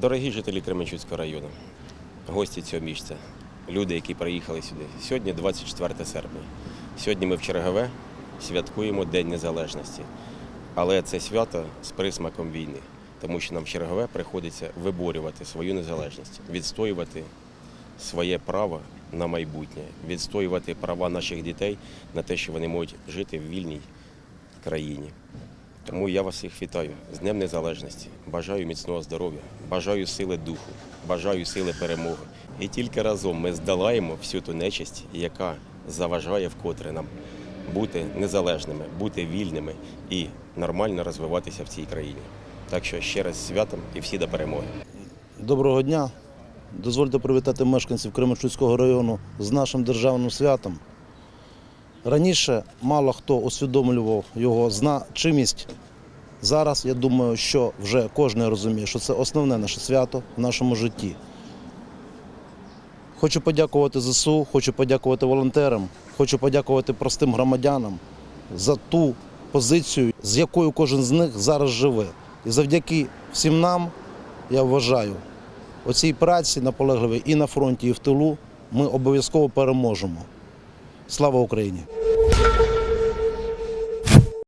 Дорогі жителі Кременчуцького району, гості цього місця, люди, які приїхали сюди. Сьогодні 24 серпня. Сьогодні ми в Чергове святкуємо День Незалежності. Але це свято з присмаком війни, тому що нам в Чергове приходиться виборювати свою незалежність, відстоювати своє право на майбутнє, відстоювати права наших дітей на те, що вони можуть жити в вільній країні. Тому я вас всіх вітаю з Днем Незалежності. Бажаю міцного здоров'я, бажаю сили духу, бажаю сили перемоги. І тільки разом ми здолаємо всю ту нечисть, яка заважає вкотре нам бути незалежними, бути вільними і нормально розвиватися в цій країні. Так що ще раз святом і всі до перемоги. Доброго дня. Дозвольте привітати мешканців Кременчуцького району з нашим державним святом. Раніше мало хто усвідомлював його значимість. Зараз я думаю, що вже кожен розуміє, що це основне наше свято в нашому житті. Хочу подякувати ЗСУ, хочу подякувати волонтерам, хочу подякувати простим громадянам за ту позицію, з якою кожен з них зараз живе. І завдяки всім нам, я вважаю, оцій праці наполегливій і на фронті, і в тилу ми обов'язково переможемо. Слава Україні!